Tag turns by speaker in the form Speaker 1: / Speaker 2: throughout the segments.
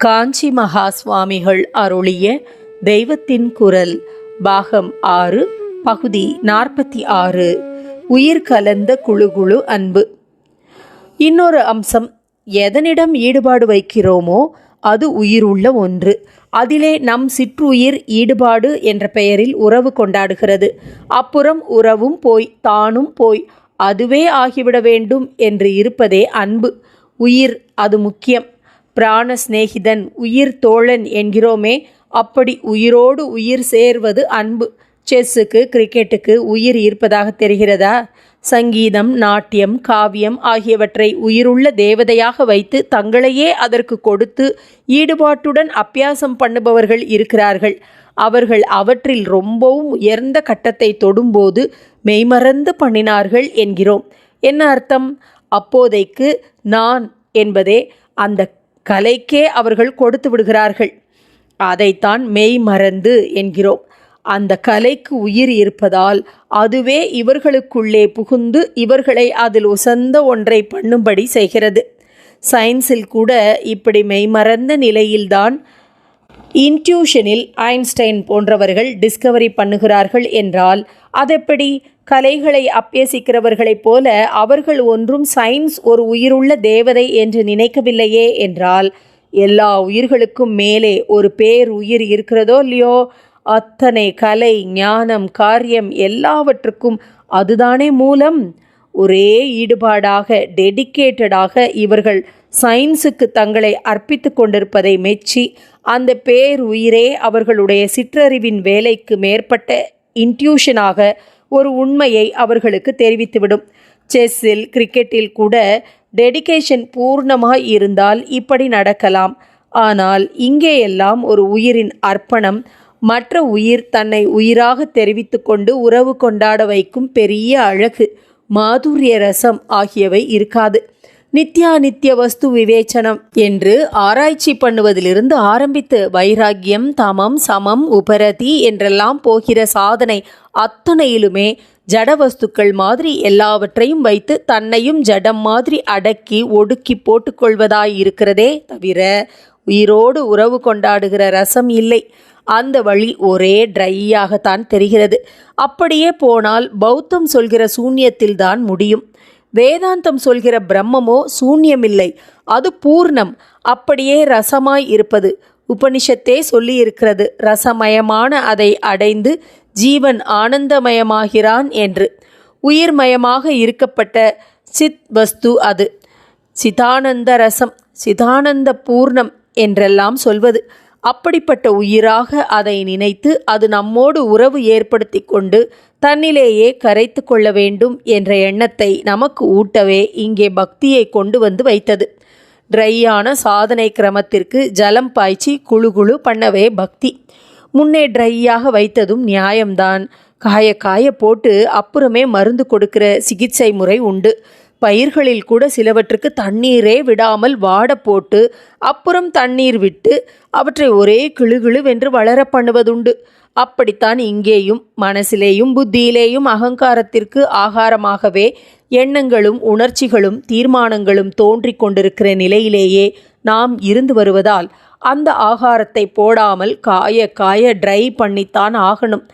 Speaker 1: காஞ்சி மகா சுவாமிகள் அருளிய தெய்வத்தின் குரல் பாகம் ஆறு பகுதி நாற்பத்தி ஆறு உயிர் கலந்த குழு குழு அன்பு. இன்னொரு அம்சம் எதனிடம் ஈடுபாடு வைக்கிறோமோ அது உயிருள்ள ஒன்று. அதிலே நம் சிற்றுயிர் ஈடுபாடு என்ற பெயரில் உறவு கொண்டாடுகிறது. அப்புறம் உறவும் போய் தானும் போய் அதுவே ஆகிவிட வேண்டும் என்று இருப்பதே அன்பு. உயிர் அது முக்கியம். பிராண சிநேகிதன் உயிர் தோழன் என்கிறோமே அப்படி உயிரோடு உயிர் சேர்வது அன்பு. செஸ்ஸுக்கு கிரிக்கெட்டுக்கு உயிர் இருப்பதாக தெரிகிறதா? சங்கீதம் நாட்டியம் காவியம் ஆகியவற்றை உயிருள்ள தேவதையாக வைத்து தங்களையே அதற்கு கொடுத்து ஈடுபாட்டுடன் அப்பியாசம் பண்ணுபவர்கள் இருக்கிறார்கள். அவர்கள் அவற்றில் ரொம்பவும் உயர்ந்த கட்டத்தை தொடும்போது மெய்மறந்து பண்ணினார்கள் என்கிறோம். என்ன அர்த்தம்? அப்போதைக்கு நான் என்பதே அந்த கலைக்கே அவர்கள் கொடுத்து விடுகிறார்கள். அதைத்தான் மெய் மறந்து என்கிறோம். அந்த கலைக்கு உயிர் இருப்பதால் அதுவே இவர்களுக்குள்ளே புகுந்து இவர்களை அதில் உசந்த ஒன்றை பண்ணும்படி செய்கிறது. சயின்ஸில் கூட இப்படி மெய்மறந்த நிலையில்தான் இன்ட்யூஷனில் ஐன்ஸ்டைன் போன்றவர்கள் டிஸ்கவரி பண்ணுகிறார்கள் என்றால் அதெப்படி? கலைகளை அப்பியசிக்கிறவர்களைப் போல அவர்கள் ஒன்றும் சயின்ஸ் ஒரு உயிருள்ள தேவதை என்று நினைக்கவில்லையே என்றால் எல்லா உயிர்களுக்கும் மேலே ஒரு பேர் உயிர் இருக்கிறதோ இல்லையோ? அத்தனை கலை ஞானம் காரியம் எல்லாவற்றுக்கும் அதுதானே மூலம்? ஒரே ஈடுபாடாக டெடிக்கேட்டடாக இவர்கள் சயின்ஸுக்கு தங்களை அர்ப்பித்து கொண்டிருப்பதை மெச்சி அந்த பேருயிரே அவர்களுடைய சிற்றறிவின் வேலைக்கு மேற்பட்ட இன்ட்யூஷனாக ஒரு உண்மையை அவர்களுக்கு தெரிவித்துவிடும். செஸ்ஸில் கிரிக்கெட்டில் கூட டெடிகேஷன் பூர்ணமாக இருந்தால் இப்படி நடக்கலாம். ஆனால் இங்கேயெல்லாம் ஒரு உயிரின் அர்ப்பணம் மற்ற உயிர் தன்னை உயிராக தெரிவித்து கொண்டு உறவு கொண்டாட வைக்கும் பெரிய அழகு மாதுரிய ரசம் ஆகியவை இருக்காது. நித்யாநித்திய வஸ்து விவேச்சனம் என்று ஆராய்ச்சி பண்ணுவதிலிருந்து ஆரம்பித்து வைராக்கியம் தமம் சமம் உபரதி என்றெல்லாம் போகிற சாதனை அத்தனையிலுமே ஜட வஸ்துக்கள் மாதிரி எல்லாவற்றையும் வைத்து தன்னையும் ஜடம் மாதிரி அடக்கி ஒடுக்கி போட்டுக்கொள்வதாயிருக்கிறதே தவிர உயிரோடு உறவு கொண்டாடுகிற ரசம் இல்லை. அந்த வழி ஒரே ட்ரையாகத்தான் தெரிகிறது. அப்படியே போனால் பௌத்தம் சொல்கிற சூன்யத்தில்தான் முடியும். வேதாந்தம் சொல்கிற பிரம்மமோ சூன்யமில்லை. அது பூர்ணம். அப்படியே ரசமாய் இருப்பது. உபனிஷத்தே சொல்லியிருக்கிறது ரசமயமான அதை அடைந்து ஜீவன் ஆனந்தமயமாகிறான் என்று. உயிர்மயமாக இருக்கப்பட்ட சித் வஸ்து அது. சிதானந்த ரசம் சிதானந்த பூர்ணம் என்றெல்லாம் சொல்வது. அப்படிப்பட்ட உயிராக அதை நினைத்து அது நம்மோடு உறவு ஏற்படுத்தி கொண்டு தன்னிலேயே கரைத்து கொள்ள வேண்டும் என்ற எண்ணத்தை நமக்கு ஊட்டவே இங்கே பக்தியை கொண்டு வந்து வைத்தது. ட்ரையான சாதனை கிரமத்திற்கு ஜலம் பாய்ச்சி குழு குழு பண்ணவே பக்தி. முன்னே ட்ரையாக வைத்ததும் நியாயம்தான். காய காய போட்டு அப்புறமே மருந்து கொடுக்கிற சிகிச்சை முறை உண்டு. பயிர்களில் கூட சிலவற்றுக்கு தண்ணீரே விடாமல் வாட போட்டு அப்புறம் தண்ணீர் விட்டு அவற்றை ஒரே கிளுகிழுவென்று வளர பண்ணுவதுண்டு. அப்படித்தான் இங்கேயும் மனசிலேயும் புத்தியிலேயும் அகங்காரத்திற்கு ஆகாரமாகவே எண்ணங்களும் உணர்ச்சிகளும் தீர்மானங்களும் தோன்றிக் கொண்டிருக்கிற நிலையிலேயே நாம் இருந்து வருவதால் அந்த ஆகாரத்தை போடாமல் காய காய ட்ரை பண்ணித்தான் ஆகணும்.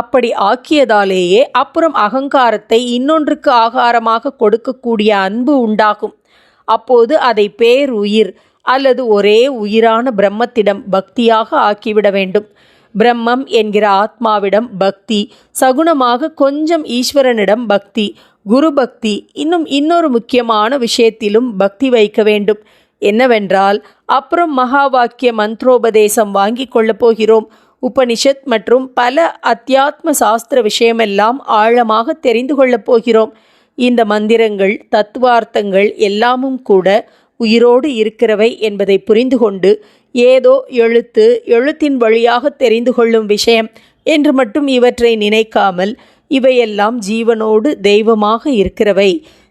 Speaker 1: அப்படி ஆக்கியதாலேயே அப்புறம் அகங்காரத்தை இன்னொன்றுக்கு ஆகாரமாக கொடுக்கக்கூடிய அன்பு உண்டாகும். அப்போது அதை பேருயிர் அல்லது ஒரே உயிரான பிரம்மத்திடம் பக்தியாக ஆக்கிவிட வேண்டும். பிரம்மம் என்கிற ஆத்மாவிடம் பக்தி சகுணமாக கொஞ்சம் ஈஸ்வரனிடம் பக்தி குரு பக்தி இன்னும் இன்னொரு முக்கியமான விஷயத்திலும் பக்தி வைக்க வேண்டும். என்னவென்றால் அப்புறம் மகா வாக்கிய மந்த்ரோபதேசம் வாங்கி கொள்ளப் போகிறோம். உபனிஷத் மற்றும் பல அத்தியாத்ம சாஸ்திர விஷயமெல்லாம் ஆழமாக தெரிந்து கொள்ளப் போகிறோம். இந்த மந்திரங்கள் தத்துவார்த்தங்கள் எல்லாமும் கூட உயிரோடு இருக்கிறவை என்பதை புரிந்து கொண்டு ஏதோ எழுத்து எழுத்தின் வழியாக தெரிந்து கொள்ளும் விஷயம் என்று மட்டும் இவற்றை நினைக்காமல் இவையெல்லாம் ஜீவனோடு தெய்வமாக இருக்கிறவை.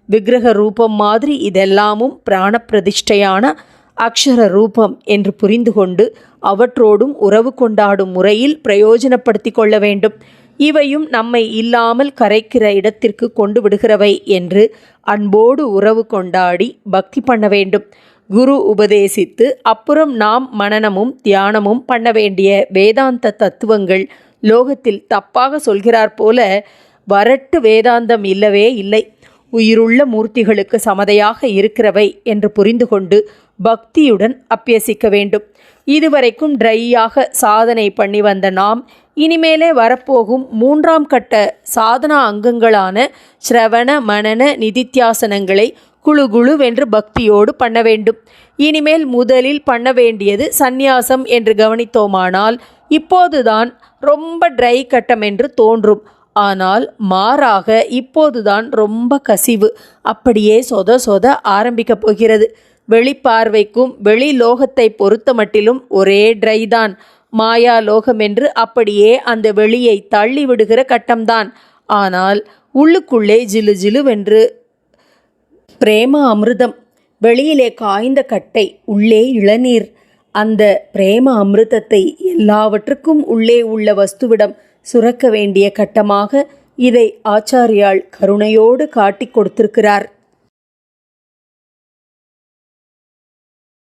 Speaker 1: விக்கிரக ரூபம் மாதிரி இதெல்லாமும் பிராண பிரதிஷ்டையான அக்ஷர ரூபம் என்று புரிந்து கொண்டு அவற்றோடும் உறவு கொண்டாடும் முறையில் பிரயோஜனப்படுத்தி கொள்ள வேண்டும். இவையும் நம்மை இல்லாமல் கரைக்கிற இடத்திற்கு கொண்டு விடுகிறவை என்று அன்போடு உறவு கொண்டாடி பக்தி பண்ண வேண்டும். குரு உபதேசித்து அப்புறம் நாம் மனனமும் தியானமும் பண்ண வேண்டிய வேதாந்த தத்துவங்கள் லோகத்தில் தப்பாக சொல்கிறார் போல வரட்டு வேதாந்தம் இல்லவே இல்லை. உயிருள்ள மூர்த்திகளுக்கு சமதையாக இருக்கிறவை என்று புரிந்து கொண்டு பக்தியுடன் அப்பியசிக்க வேண்டும். இதுவரைக்கும் ட்ரையாக சாதனை பண்ணி வந்த நாம் இனிமேலே வரப்போகும் மூன்றாம் கட்ட சாதனா அங்கங்களான ஸ்ரவண மனன நிதித்தியாசனங்களை குழு குழுவென்று பக்தியோடு பண்ண வேண்டும். இனிமேல் முதலில் பண்ண வேண்டியது சந்நியாசம் என்று கவனித்தோமானால் இப்போதுதான் ரொம்ப ட்ரை கட்டம் என்று தோன்றும். ஆனால் மாறாக இப்போதுதான் ரொம்ப கசிவு. அப்படியே சொத சொத ஆரம்பிக்கப் போகிறது. வெளிப்பார்வைக்கும் வெளி லோகத்தை பொறுத்தமட்டிலும் ஒரே ட்ரை தான் மாயா லோகம் என்று அப்படியே அந்த வெளியை தள்ளிவிடுகிற கட்டம்தான். ஆனால் உள்ளுக்குள்ளே ஜிலு ஜிலுவென்று பிரேம அமிர்தம். வெளியிலே காய்ந்த கட்டை உள்ளே இளநீர். அந்த பிரேம அமிர்தத்தை எல்லாவற்றுக்கும் உள்ளே உள்ள வஸ்துவிடம் சுரக்க வேண்டிய கட்டமாக இதை ஆச்சாரியால் கருணையோடு காட்டிக் கொடுத்திருக்கிறார்.